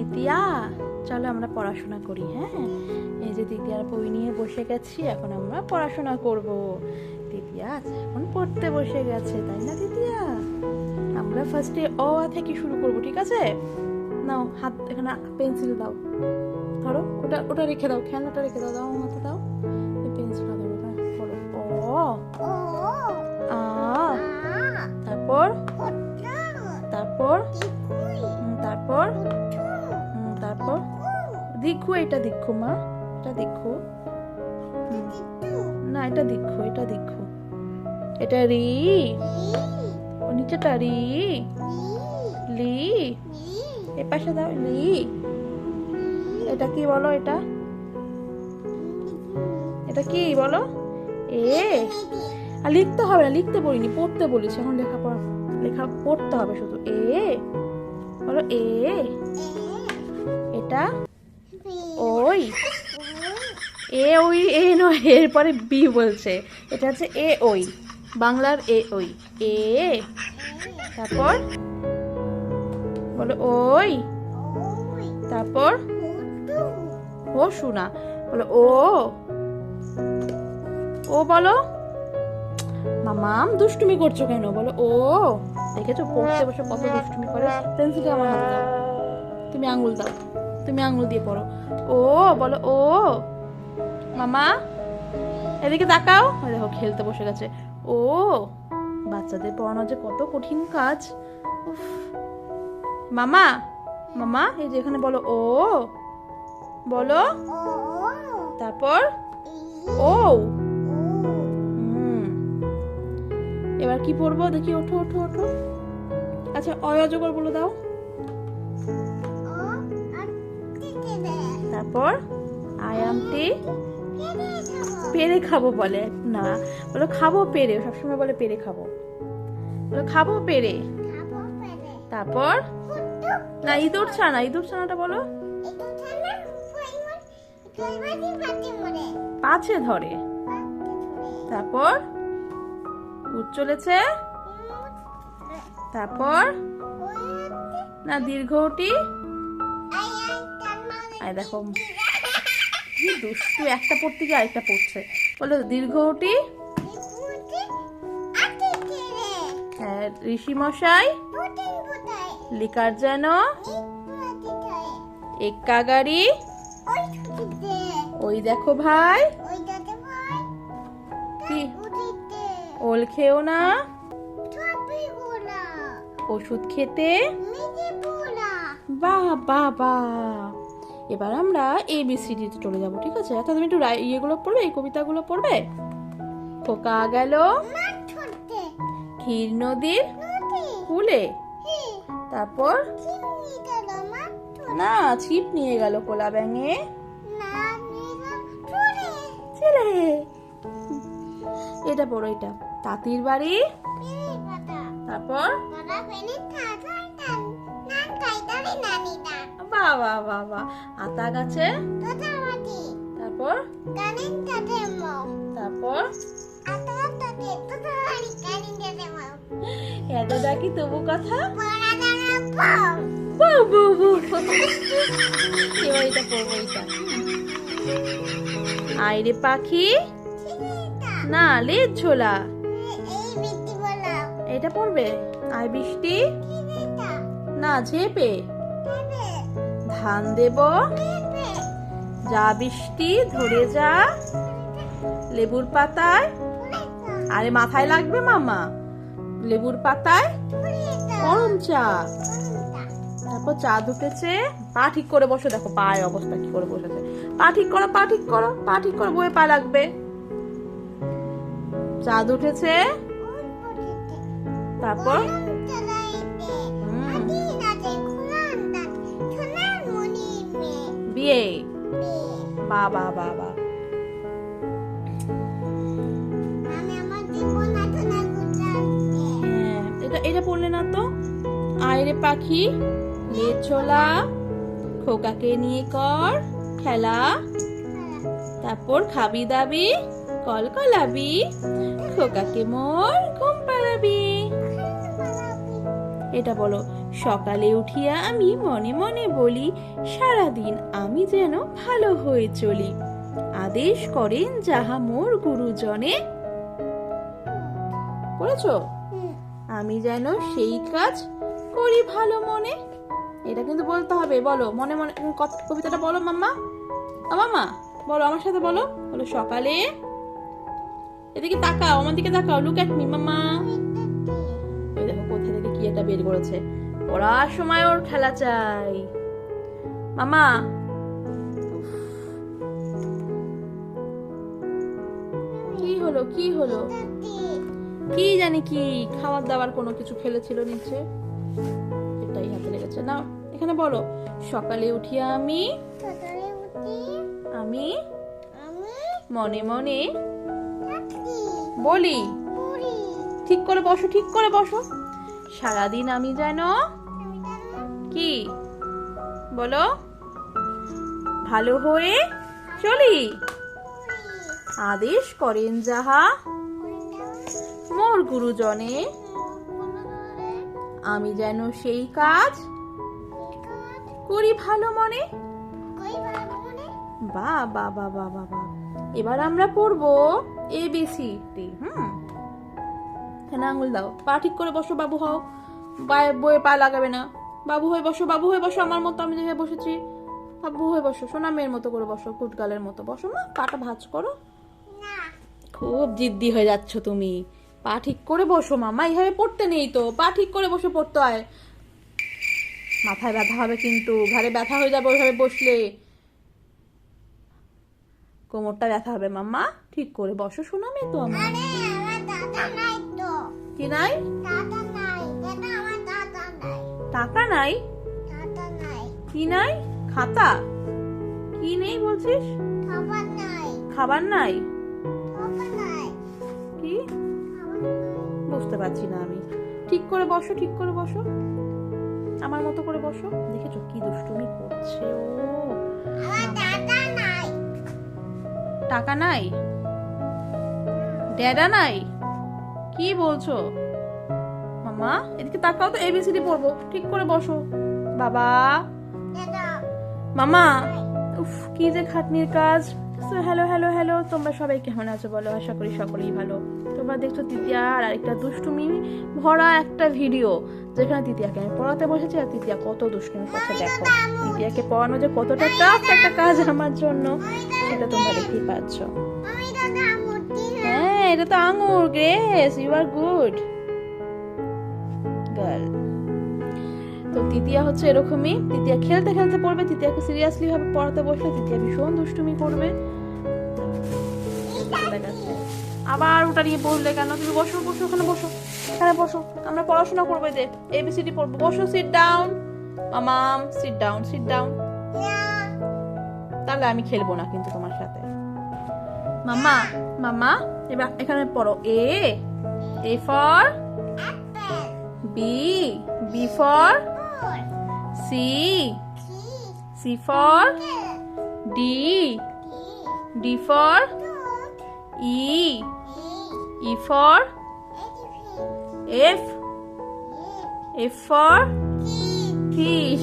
দিদিয়া চলো আমরা পড়াশোনা করি হ্যাঁ? এই যে দ্বিতীয়ার বই নিয়ে বসে গেছি, এখন আমরা পড়াশোনা করব। দ্বিতীয়া এখন পড়তে বসে গেছে, তাই না দ্বিতীয়া? আমরা ফার্স্টে অ থেকে শুরু করব, ঠিক আছে? নাও, হাত, এখানে পেন্সিল দাও। ধরো, ওটা ওটা রেখে দাও খেলনাটা রেখে দাও দাও মতো দাও দিক্ষু এটা দিক্ষু মা। এটা দিক্ষু না এটা দিক্ষু এটা দিক্ষু এটা রি। ও নিচেটা রি। লি। এ পাশে দাও লি। এটা কি বলো এটা? এটা কি বলো? এ। আর লিখতে হবে না লিখতে বলিনি পড়তে বলেছি। এখন লেখা পড়া লেখা পড়তে হবে শুধু। এ। বলো এ। এটা? ওই। এ ওই, এ নয়, এরপরে বি বলছে। এটা হচ্ছে এ ওই, বাংলার এ ওই। এ, তারপর বলো ওই, তারপর ও শোনা বলো ও ও বলো, মামাম দুষ্টুমি করছ কেন? বলো ও, দেখেছ? পড়তে বসে কত দুষ্টুমি করে? পেন্সিলটা আমার হাতে দাও। তুমি আঙ্গুল দাও। তুমি আঙুল দিয়ে পড়ো। ও, বলো, ও। মামা, এদিকে তাকাও। দেখো, খেলতে বসে গেছে। ও, বাচ্চাদের পড়ানো যে কত কঠিন কাজ। মামা মামা, এই যে এখানে বলো, ও। বলো। তারপর? ও। এবার কি পড়ব? দেখি, ওঠো ওঠো ওঠো। আচ্ছা অয় অজগর বলে দাও। তারপর আয়ামটি পেরে খাব বলে। না, বলো খাব পেরে, সবসময় বলে পেরে খাব। বলো খাব পেরে। তারপর না, ইঁদুর ছানা, ইঁদুর ছানাটা বলো। পাছে ধরে। তারপর উঠ চলেছে। তারপর না দীর্ঘটি আয় দেখো। কি দুষ্টু একটা পড়তে গিয়ে আরেকটা পড়ছে। বলো দীর্ঘটি হ্যাঁ ঋষি মশাই? লিকার যেন? এক্কা গাড়ি? ওই দেখো ভাই। কি? ওল খেও না? ওষুধ খেতে? বা বাহ বাহ। এবার আমরা এ বি সি ডিতে চলে যাব, ঠিক আছে? আচ্ছা তুমি একটু ইয়েগুলো পড়বে, এই কবিতাগুলো পড়বে? খোকা গেল। ক্ষীর নদীর কুলে। তারপর? না, ছিপ নিয়ে গেল কোলা ব্যাঙে। এটা পড়ো, এটা। তাঁতির বাড়ি। তারপর? বাহ বাহ আতা গাছে? তারপর? তারপর? এত ডাকি তবু কথা? এটা পড়ব এটা। আইরে পাখি। না লেজ ঝোলা। এটা পড়বে আয় বৃষ্টি না ঝেপে। ধান দেব। যা বৃষ্টি, ধরে যা। লেবুর পাতায়। আরে মাথায় লাগবে মামা। লেবুর পাতায় গরম চা। তারপর চা উঠেছে পা ঠিক করে বসো, দেখো পায়ের অবস্থা কি করে বসেছে। পা ঠিক করো, পা ঠিক করো, পা ঠিক করো, বয়ে পা লাগবে। চাঁদ উঠেছে তারপর বিয়ে বা বা বা বা এটা পড়লে না তো আয়রে পাখি লেজ ছোলা খোকাকে নিয়ে কর খেলা তারপর খাবি দাবি কল কলাবি খোকাকে মোর ঘুম পাড়াবি এটা বলো সকালে উঠিয়া আমি মনে মনে বলি সারাদিন আমি যেন ভালো হয়ে চলি। আদেশ করেন যাহা মোর গুরুজনে। করেছ? আমি যেন সেই কাজ করি ভালো মনে। এটা কিন্তু বলতে হবে বলো মনে মনে কবিতাটা বলো মাম্মা। আ, মাম্মা বলো আমার সাথে বলো। বলো সকালে। এদিকে তাকাও আমার দিকে তাকাও লুক অ্যাট মি মাম্মা। দেখো কোথা থেকে কি একটা বের করেছে। পড়ার সময় ওর খেলা চাই। মামা। কি হলো কি হলো? কি জানি কি খাবার দাবার কোনো কিছু ফেলেছিল নিচে। এটাই হাতে লেগেছে। না এখানে বলো সকালে উঠিয়া আমি? উঠি আমি? আমি? মনে মনে? বলি। ঠিক করে বসো ঠিক করে বসো। সারাদিন আমি যেন আমি জানো কি? বলো। ভালো হয়ে চলি। আদেশ করেন যাহা। মোর গুরুজনে, আমি যেন সেই কাজ করি ভালো মনে। বা বা বা বা বা বা। এবার আমরা পড়ব এ, বি, সি হুম? আঙুল দাও। পা ঠিক করে বসো বাবু, হও। বয়ে পা লাগাবে না। বাবু হয়ে বসো বাবু হয়ে বসো আমার মতো আমি যেভাবে বসেছি। বাবু হয়ে বসো সোনা মেয়ের মতো করে বসো কুটগালের মতো বসো না পাটা ভাঁজ করো। খুব জিদ্দি হয়ে যাচ্ছ তুমি। পা ঠিক করে বসো মামা এইভাবে পড়তে নেই তো পা ঠিক করে বসে পড়তে হয়। মাথায় ব্যথা হবে কিন্তু ঘাড়ে ব্যথা হয়ে যাবে ওইভাবে বসলে। কোমরটা ব্যথা হবে মাম্মা ঠিক করে বসো শোনা মেয়ে তো আমার। কি নাই? টাকা নাই? কি নাই? খাতা? কি নেই বলছিস? খাবার নাই। কি? বুঝতে পারছি না আমি। ঠিক করে বসো ঠিক করে বসো। আমার মতো করে বসো। দেখেছ কি দুষ্টুমি করছে ও? টাকা নাই? ড্যাডা নাই? কি বলছো? মামা এদিকে তাকাও তো এবিসিডি পড়ব। ঠিক করে বসো। বাবা। মামা। উফ, কি যে খাটনির কাজ। হ্যালো হ্যালো হ্যালো তোমরা সবাই কেমন আছো বলো? আশা করি সকলেই ভালো। তোমরা দেখছ তিতিয়া আর আরেকটা দুষ্টুমি ভরা একটা ভিডিও যেখানে তৃতীয়াকে আমি পড়াতে বসেছি আর তৃতীয়া কত দুষ্টুমি করছে দেখো। তিতিয়াকে পড়ানো যে কতটা টাফ একটা কাজ আমার জন্য, সেটা তোমরা দেখতেই পাচ্ছ। হ্যাঁ এটা তো আঙুর grapes you are good girl তো তৃতীয়া হচ্ছে এরকমই। তৃতীয়া খেলতে খেলতে পড়বে, তৃতীয়াকে সিরিয়াসলি ভাবে পড়াতে বসলে তৃতীয়া ভীষণ দুষ্টুমি করবে। আবার ওটা নিয়ে পড়লে কেন? তুমি বসো বসো, ওখানে বসো, এখানে বসো। আমরা পড়াশোনা করব যে এবিসিডি পড়ব। বসো সিট ডাউন মামাম সিট ডাউন সিট ডাউন তাহলে আমি খেলব না কিন্তু তোমার সাথে। মামা মামা, এবার এখানে পড়ো। A A for B B for C C for D D for E E for F F for fish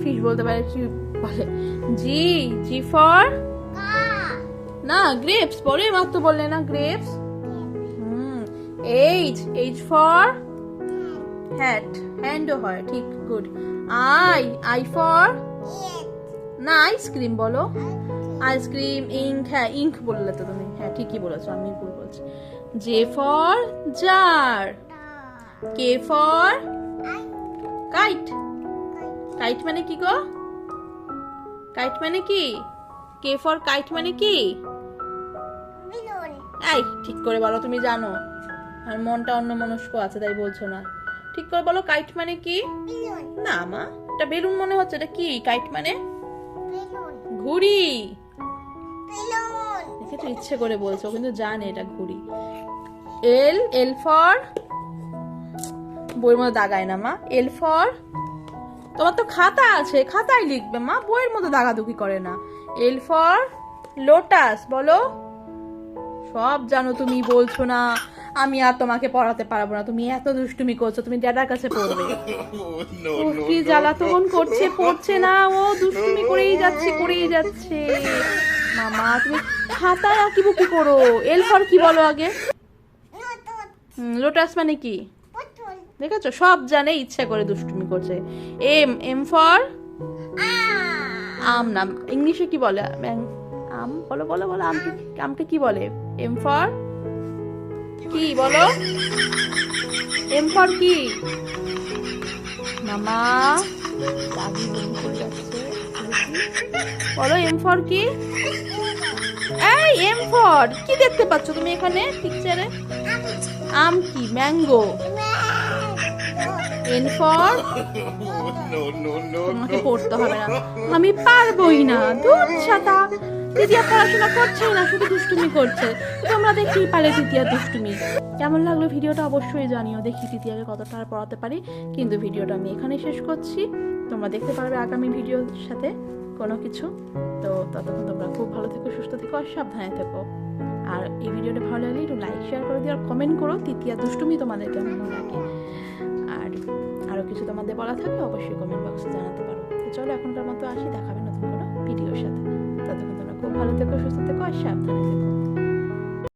fish বলতে পারে কি বলে? জি জি ফর না গ্রেপস পরে মাত্র বললে না গ্রেপস হুম এইচ এইচ ফর হ্যাট হ্যান্ডও হয় ঠিক গুড আই আই ফর না আইসক্রিম বলো। আইসক্রিম ইঙ্ক হ্যাঁ ইঙ্ক বললে তো তুমি। হ্যাঁ ঠিকই বলেছ আমি ভুল বলছি। J for jar K for kite kite মানে কি গো? কাইট মানে কি? কে ফর কাইট মানে কি? এই ঠিক করে বলো তুমি জানো। আর মনটা অন্য মনস্ক আছে তাই বলছো না। ঠিক করে বলো কাইট মানে কি? না মা এটা বেলুন মনে হচ্ছে এটা কি? কাইট মানে? ঘুড়ি। দেখেছ ইচ্ছে করে বলছো কিন্তু জানে এটা ঘুড়ি। এল এল ফর বইয়ের মধ্যে দাগায় না মা। এল ফর তোমার তো খাতা আছে খাতায় লিখবে মা। বইয়ের মধ্যে দাগাদুগি করে না। এল ফর লোটাস বলো। সব জানো তুমি বলছো না। আমি আর তোমাকে পড়াতে পারব না। তুমি এত দুষ্টুমি করছ তুমি ড্যাডার কাছে পড়বে। ও কি জ্বালাতন করছে পড়ছে না। ও দুষ্টুমি করেই যাচ্ছে করেই যাচ্ছে। মামা তুমি খাতায় আঁকিবো কি করো। এল ফর কি বলো আগে? লোটাস মানে কি? দেখেছ? সব জানে ইচ্ছা করে দুষ্টুমি করছে। M M for? আম নাম ইংলিশে কি বলে? আম- আম? বলো বলো বলো আমকে আমকে কি বলে? এম ফর কি, বলো? এম ফর কি? মামা বলো এম ফর কি? এই এম ফর কি দেখতে পাচ্ছ তুমি এখানে পিকচারে আম কি ম্যাঙ্গো এন ফর তোমাকে পড়তে হবে না। আমি পারবোই না। দূর ছাতা দিদিয়া পড়াশোনা করছে না শুধু দুষ্টুমি করছে। তোমরা দেখতেই পারে দিদিয়া দুষ্টুমি। কেমন লাগল ভিডিওটা অবশ্যই জানিও। দেখি দিদিয়াকে কতটা আর পড়াতে পারি। কিন্তু ভিডিওটা আমি এখানে শেষ করছি। তোমরা দেখতে পারবে আগামী ভিডিওর সাথে কোনো কিছু। তো ততক্ষণ তোমরা খুব ভালো থেকো সুস্থ থেকো আর সাবধানে থেকো। আর এই ভিডিওটা ভালো লাগলে একটু লাইক শেয়ার করে দিও আর কমেন্ট করো তৃতীয়া দুষ্টুমি তোমাদের কেমন লাগে। আরও কিছু তোমাদের বলা থাকলে অবশ্যই কমেন্ট বক্সে জানাতে পারো। তো চলো এখনকার মতো আসি, দেখাবে নতুন কোনো ভিডিওর সাথে। ততক্ষণ তোমরা খুব ভালো থেকো, সুস্থ থেকো আর সাবধানে থেকো।